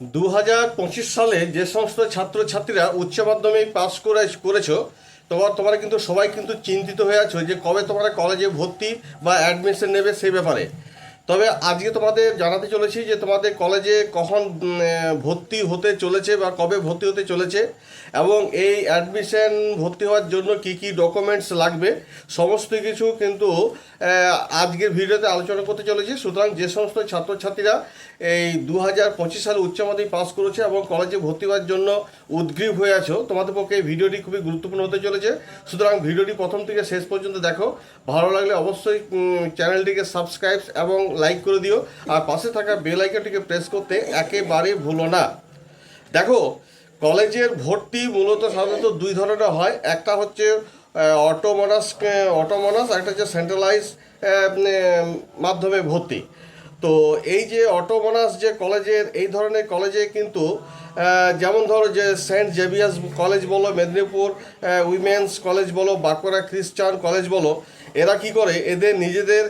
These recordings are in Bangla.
দু হাজার পঁচিশ সালে যে সমস্ত ছাত্রছাত্রীরা উচ্চ মাধ্যমিক পাস করে করেছ, তোমার তোমরা কিন্তু সবাই কিন্তু চিন্তিত হয়ে আছো যে কবে তোমরা কলেজে ভর্তি বা অ্যাডমিশন নেবে সেই ব্যাপারে। তবে আজকে তোমাদের জানাতে চলেছি যে তোমাদের কলেজে কখন ভর্তি হতে চলেছে বা কবে ভর্তি হতে চলেছে এবং এই অ্যাডমিশন ভর্তি হওয়ার জন্য কি কি ডকুমেন্টস লাগবে, সমস্ত কিছু কিন্তু আজকের ভিডিওতে আলোচনা করতে চলেছি। সুতরাং যে সমস্ত ছাত্রছাত্রীরা এই দু হাজার পঁচিশ সালে উচ্চ মাধ্যমিক পাস করেছে এবং কলেজে ভর্তি হওয়ার জন্য উদ্গ্রীব হয়ে আছো, তোমাদের পক্ষে এই ভিডিওটি খুবই গুরুত্বপূর্ণ হতে চলেছে। সুতরাং ভিডিওটি প্রথম থেকে শেষ পর্যন্ত দেখো। ভালো লাগলে অবশ্যই চ্যানেলটিকে সাবস্ক্রাইব এবং লাইক করে দিও। আর পাশে থাকা বেল আইকনটিকে প্রেস করতে একেবারে ভুলো না। দেখো, কলেজের ভর্তি মূলত সাধারণত দুই ধরনের হয়। একটা হচ্ছে অটোমনাস অটোমনাস একটা হচ্ছে সেন্ট্রালাইজ মাধ্যমে ভর্তি। তো এই যে অটোমনাস যে কলেজের, এই ধরনের কলেজে কিন্তু যেমন ধরো যে সেন্ট জেভিয়ার্স কলেজ বলো, মেদিনীপুর উইমেন্স কলেজ বলো, বাঁকুড়া খ্রিস্টান কলেজ বলো, এরা কি করে? এদের নিজেদের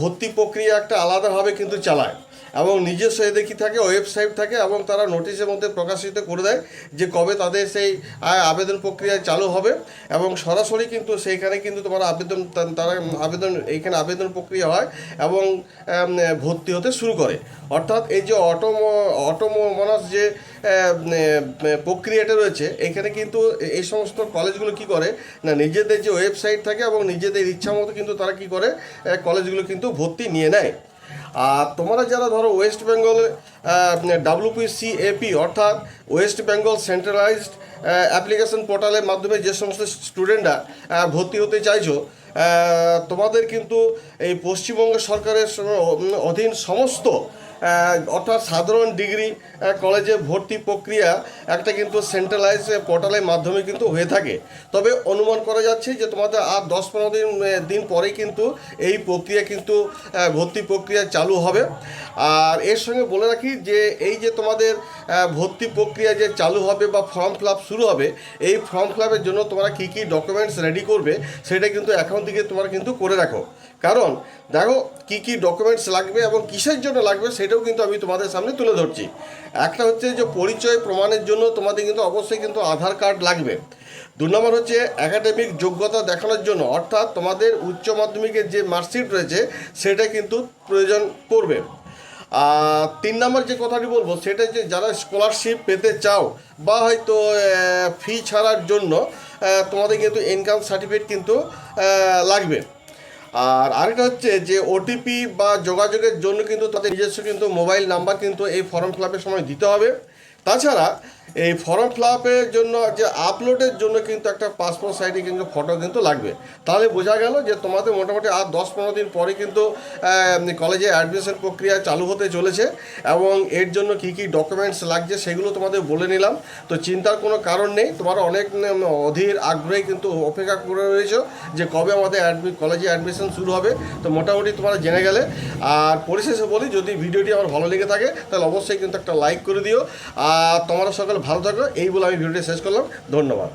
ভর্তি প্রক্রিয়া একটা আলাদাভাবে কিন্তু চালায়। এবং নিজস্ব এদের কি থাকে ওয়েবসাইট থাকে এবং তারা নোটিশের মধ্যে প্রকাশিত করে দেয় যে কবে তাদের সেই আবেদন প্রক্রিয়া চালু হবে এবং সরাসরি কিন্তু সেইখানে কিন্তু তোমার আবেদন, তারা আবেদন, এইখানে আবেদন প্রক্রিয়া হয় এবং ভর্তি হতে শুরু করে। অর্থাৎ এই যে অটোমো অটোমোনাস যে প্রক্রিয়াটা রয়েছে, এখানে কিন্তু এই সমস্ত কলেজগুলো কি করে? না, নিজেদের যে ওয়েবসাইট থাকে এবং নিজেদের ইচ্ছা মতো কিন্তু তারা কি করে? কলেজগুলো কিন্তু ভর্তি নিয়ে নেয়। আর তোমরা যারা ধরো ওয়েস্ট বেঙ্গল ডাব্লিউপিসি এপি অর্থাৎ ওয়েস্ট বেঙ্গল সেন্ট্রালাইজড অ্যাপ্লিকেশন পোর্টালের মাধ্যমে যে সমস্ত স্টুডেন্টরা ভর্তি হতে চাইছো তোমাদের কিন্তু এই পশ্চিমবঙ্গ সরকারের অধীন সমস্ত অর্থাৎ সাধারণ ডিগ্রি কলেজে ভর্তি প্রক্রিয়া একটা কিন্তু সেন্ট্রালাইজ পোর্টালের মাধ্যমে কিন্তু হয়ে থাকে। তবে অনুমান করা যাচ্ছে যে তোমাদের আর দশ পনেরো দিন দিন পরেই কিন্তু এই প্রক্রিয়া কিন্তু ভর্তি প্রক্রিয়া চালু হবে। আর এর সঙ্গে বলে রাখি যে এই যে তোমাদের ভর্তি প্রক্রিয়া যে চালু হবে বা ফর্ম ফিল শুরু হবে, এই ফর্ম ফিল জন্য তোমরা কী কী ডকুমেন্টস রেডি করবে সেটা কিন্তু এখন থেকে তোমরা কিন্তু করে রাখো। কারণ দেখো কী কী ডকুমেন্টস লাগবে এবং কিসের জন্য লাগবে সেটাও কিন্তু আমি তোমাদের সামনে তুলে ধরছি। একটা হচ্ছে যে পরিচয় প্রমাণের জন্য তোমাদের কিন্তু অবশ্যই কিন্তু আধার কার্ড লাগবে। দু নম্বর হচ্ছে একাডেমিক যোগ্যতা দেখানোর জন্য, অর্থাৎ তোমাদের উচ্চ মাধ্যমিকের যে মার্কশিট রয়েছে, সেটা কিন্তু প্রয়োজন আর তিন নম্বর যে কথাটি বলব, সেটা যে যারা স্কলারশিপ পেতে চাও বা হয়তো ফি ছাড়ার জন্য তোমাদের কিন্তু ইনকাম সার্টিফিকেট কিন্তু লাগবে। আর আরেকটা হচ্ছে যে ওটিপি বা যোগাযোগের জন্য কিন্তু তাদের নিজস্ব কিন্তু মোবাইল নাম্বার কিন্তু এই ফর্ম ফিল সময় দিতে হবে। তাছাড়া এই ফর্ম ফিল জন্য যে আপলোডের জন্য কিন্তু একটা পাসপোর্ট সাইজে কিন্তু ফটো কিন্তু লাগবে। তাহলে বোঝা গেল যে তোমাদের মোটামুটি আর দশ পনেরো দিন পরে কিন্তু কলেজে অ্যাডমিশন প্রক্রিয়া চালু হতে চলেছে এবং এর জন্য কি কি ডকুমেন্টস লাগছে সেগুলো তোমাদের বলে নিলাম। তো চিন্তার কোনো কারণ নেই, তোমরা অনেক অধীর আগ্রহে কিন্তু অপেক্ষা করে রয়েছো যে কবে আমাদের অ্যাডমি কলেজে অ্যাডমিশন শুরু হবে। তো মোটামুটি তোমরা জেনে গেলে। আর পরিশেষে বলি, যদি ভিডিওটি আমার ভালো লেগে থাকে, তাহলে অবশ্যই কিন্তু একটা লাইক করে দিও। আর তোমরা সকলে ভালো থাকো এই বলে আমি ভিডিওটি শেষ করলাম। ধন্যবাদ।